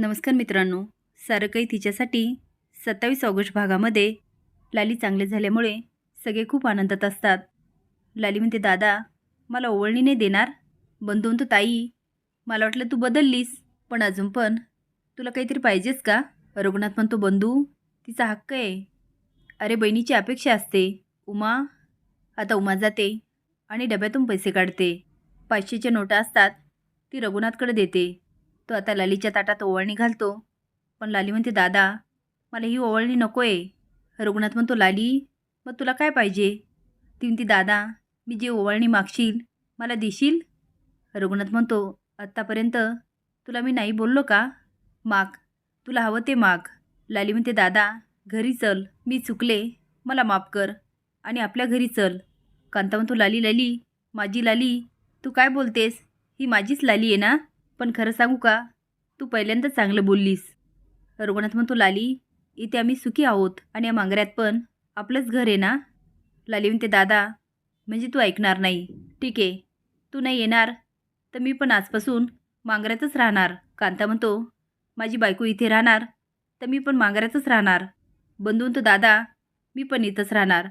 नमस्कार मित्रांनो. सारं काही तिच्यासाठी सत्तावीस ऑगस्ट भागामध्ये लाली चांगले झाल्यामुळे सगळे खूप आनंदात असतात. लाली म्हणते दादा मला ओवळणी नाही देणार. बंधू तू ताई मला वाटलं तू बदललीस पण अजून पण. तुला काहीतरी पाहिजेच का? रघुनाथ म्हणतो बंधू तिचा हक्क आहे. अरे बहिणीची अपेक्षा असते. उमा आता उमा जाते आणि डब्यातून पैसे काढते. पाचशेच्या नोटा असतात ती रघुनाथकडे देते. तो आता लालीच्या ताटात ओवळणी घालतो. पण लाली म्हणते दादा मला ही ओवळणी नको आहे रघुनाथ म्हणतो लाली मग तुला काय पाहिजे? ती म्हणते दादा मी जे ओवळणी मागशील मला देशील? रघुनाथ म्हणतो आत्तापर्यंत तुला मी नाही बोललो का? माग तुला हवं ते माग. लाली म्हणते दादा घरी चल मी चुकले मला माफ कर आणि आपल्या घरी चल. कांता म्हणतो लाली लाली माझी लाली तू काय बोलतेस? ही माझीच लाली आहे ना? पण खरं सांगू का? तू पहिल्यांदा चांगलं बोललीस. रघुनाथ म्हणतो लाली इथे आम्ही सुखी आहोत आणि या मांगऱ्यात पण आपलंच घर आहे ना? लाली म्हणते दादा म्हणजे तू ऐकणार नाही. ठीक आहे तू नाही येणार तर मी पण आजपासून मांगऱ्यातच राहणार. कांता म्हणतो माझी बायको इथे राहणार तर मी पण मांगऱ्यातच राहणार. बंधू म्हणतो दादा मी पण इथंच राहणार.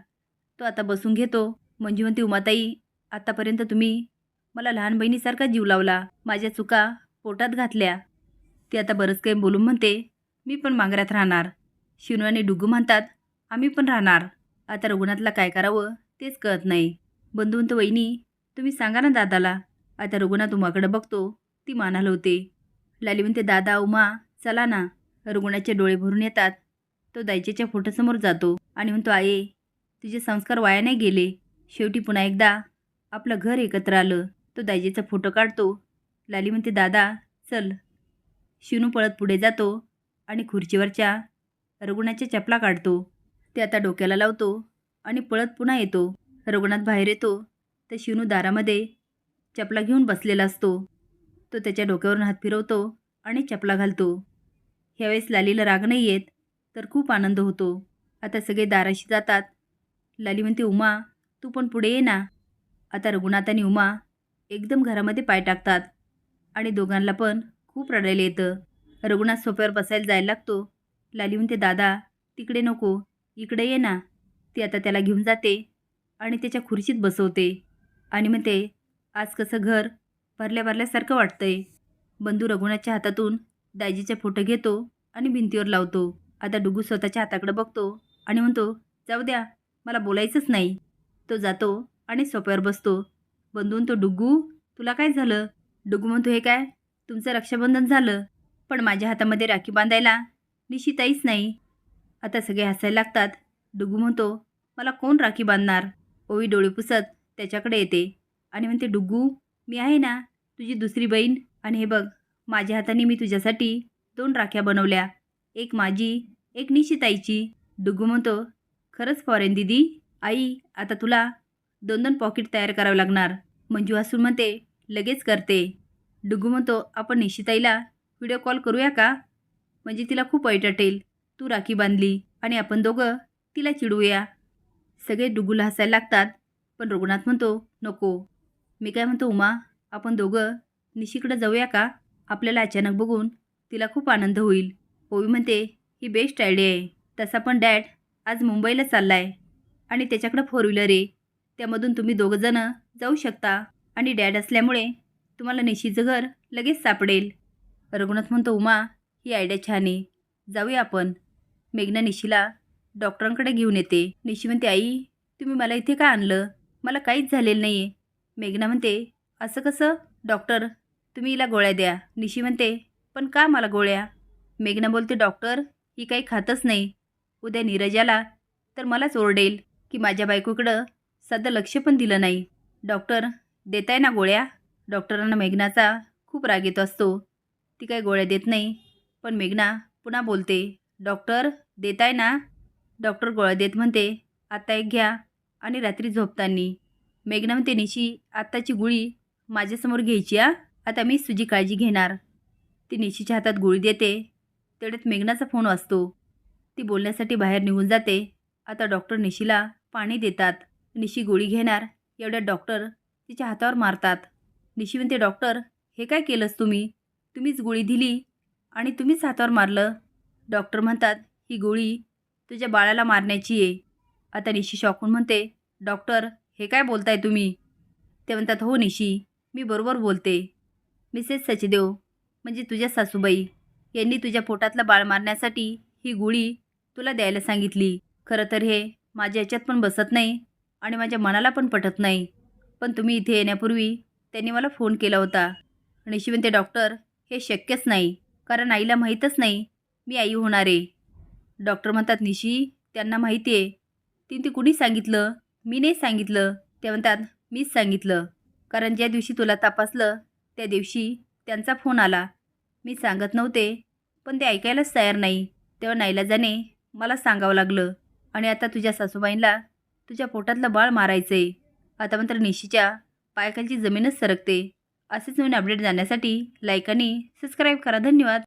तो आता बसून घेतो. म्हणजे म्हणते उमाताई आतापर्यंत तुम्ही मला लहान बहिणीसारखा जीव लावला. माझ्या चुका पोटात घातल्या. ती आता बरंच काही बोलून म्हणते मी पण मांगऱ्यात राहणार. शिनू आणि डुगू म्हणतात आम्ही पण राहणार. आता रघुनाथला काय करावं तेच कळत नाही. बंधुवंत वहिनी तुम्ही सांगा ना दादाला. आता रघुनाथ उमाकडे बघतो ती मान हलवते लाली म्हणते दादा उमा चला ना. रघुनाथचे डोळे भरून येतात. तो दायचेच्या फोटोसमोर जातो आणि म्हणतो आये तुझे संस्कार वाया नाही गेले. शेवटी पुन्हा एकदा आपलं घर एकत्र आलं. तो दायजेचा फोटो काढतो. लाली म्हणते दादा चल. शिनू पळत पुढे जातो आणि खुर्चीवरच्या रघुनाथच्या चपला काढतो. ते आता डोक्याला लावतो आणि पळत पुन्हा येतो. रघुनाथ बाहेर येतो. तर शिनू दारामध्ये चपला घेऊन बसलेला असतो. तो त्याच्या डोक्यावरून हात फिरवतो आणि चपला घालतो. ह्यावेळेस लालीला राग नाही येत तर खूप आनंद होतो. आता सगळे दाराशी जातात. लाली म्हणते उमा तू पण पुढे ये ना. आता रघुनाथ आणि उमा एकदम घरामध्ये पाय टाकतात. आणि दोघांना पण खूप रडायला येतं. रघुनाथ सोफ्यावर बसायला जायला लागतो. लाली म्हणते दादा तिकडे नको. इकडे ये ना. ती आता त्याला घेऊन जाते आणि त्याच्या खुर्चीत बसवते. आणि म्हणते आज कसं घर भरल्या भरल्यासारखं वाटतंय. बंधू रघुनाथच्या हातातून दाजीचा फोटो घेतो आणि भिंतीवर लावतो. आता डुगू स्वतःच्या हाताकडे बघतो आणि म्हणतो जाऊ द्या मला बोलायचंच नाही. तो जातो आणि सोप्यावर बसतो. बंधून तो डुग्गू तुला काय झालं? डुग्गू म्हणतो हे काय? तुमचं रक्षाबंधन झालं. पण माझ्या हातामध्ये राखी बांधायला निशिताईच नाही. आता सगळे हसायला लागतात. डुग्गू म्हणतो मला कोण राखी बांधणार? ओवी डोळे पुसत त्याच्याकडे येते. आणि म्हणते डुग्गू मी आहे ना तुझी दुसरी बहीण. आणि हे बघ माझ्या हाताने मी तुझ्यासाठी दोन राख्या बनवल्या. एक माझी एक निशिताईची डुग्गू म्हणतो खरंच फॉरेन दिदी आई आता तुला दोन दोन पॉकेट तयार करावं लागणार. मंजू हसून म्हणते लगेच करते. डुग्गू म्हणतो आपण निशिताईला व्हिडिओ कॉल करूया का? म्हणजे तिला खूप वाईट वाटेल. तू राखी बांधली आणि आपण दोघं तिला चिडवूया. सगळे डुगूला हसायला लागतात पण रघुनाथ म्हणतो नको. मी काय म्हणतो उमा आपण दोघं निशीकडे जाऊया का? आपल्याला अचानक बघून तिला खूप आनंद होईल. ओवी म्हणते ही बेस्ट आयडिया आहे. तसा पण डॅड आज मुंबईला चालला आहे आणि त्याच्याकडं फोर व्हीलर आहे. त्यामधून तुम्ही दोघंजणं जाऊ शकता. आणि डॅड असल्यामुळे तुम्हाला निशीचं घर लगेच सापडेल. रघुनाथ म्हणतो उमा ही आयडिया छान आहे. जाऊया आपण. मेघना निशीला डॉक्टरांकडे घेऊन येते. निशी म्हणते आई तुम्ही मला इथे का आणलं? मला काहीच झालेलं नाही आहे मेघना म्हणते असं कसं? डॉक्टर तुम्ही हिला गोळ्या द्या. निशी म्हणते पण का मला गोळ्या? मेघना बोलते डॉक्टर ही काही खातच नाही. उद्या नीरजाला तर मलाच ओरडेल की माझ्या बायकोकडं सध्या लक्ष पण दिलं नाही. डॉक्टर देताय ना गोळ्या? डॉक्टरांना मेघनाचा खूप राग येत असतो. ती काही गोळ्या देत नाही पण मेघना पुन्हा बोलते डॉक्टर देताय ना? डॉक्टर गोळ्या देत म्हणते आत्ता एक घ्या. आणि रात्री झोपतानी. मेघना म्हणते निशी आत्ताची गोळी माझ्यासमोर घ्यायची आ आता मी तुझी काळजी घेणार. ती निशीच्या हातात गोळी देते तेवढ्यात मेघनाचा फोन वाजतो. ती बोलण्यासाठी बाहेर निघून जाते. आता डॉक्टर निशीला पाणी देतात. निशी गोळी घेणार. एवढ्या डॉक्टर तिच्या हातावर मारतात. निशी म्हणते डॉक्टर हे काय केलंस तुम्ही? तुम्हीच गोळी दिली आणि तुम्हीच हातावर मारलं. डॉक्टर म्हणतात ही गोळी तुझ्या बाळाला मारण्याची आहे. आता निशी शॉकून म्हणते डॉक्टर हे काय बोलताय तुम्ही? ते म्हणतात हो निशी मी बरोबर बोलते. मिसेस सचदेव म्हणजे तुझ्या सासूबाई यांनी तुझ्या पोटातलं बाळ मारण्यासाठी ही गोळी तुला द्यायला सांगितली. खरं तर हे माझ्या याच्यात पण बसत नाही. आणि माझ्या मनाला पण पटत नाही. पण तुम्ही इथे येण्यापूर्वी त्यांनी मला फोन केला होता. निशी म्हणते डॉक्टर हे शक्यच नाही. कारण आईला माहीतच नाही मी आई होणार आहे. डॉक्टर म्हणतात निशी त्यांना माहिती आहे. ती ते कुणी सांगितलं? मी नाही सांगितलं. ते म्हणतात मीच सांगितलं. कारण ज्या दिवशी तुला तपासलं त्या दिवशी त्यांचा फोन आला. मी सांगत नव्हते पण ते ऐकायलाच तयार नाही. तेव्हा नाईलाजाने मला सांगावं लागलं. आणि आता तुझ्या सासूबाईंना तुझ्या पोटातलं बाळ मारायचं आहे आता मात्र निशीच्या पायाखालची जमीनच सरकते. असेच नवीन अपडेट जाण्यासाठी लाईक आणि सबस्क्राईब करा. धन्यवाद.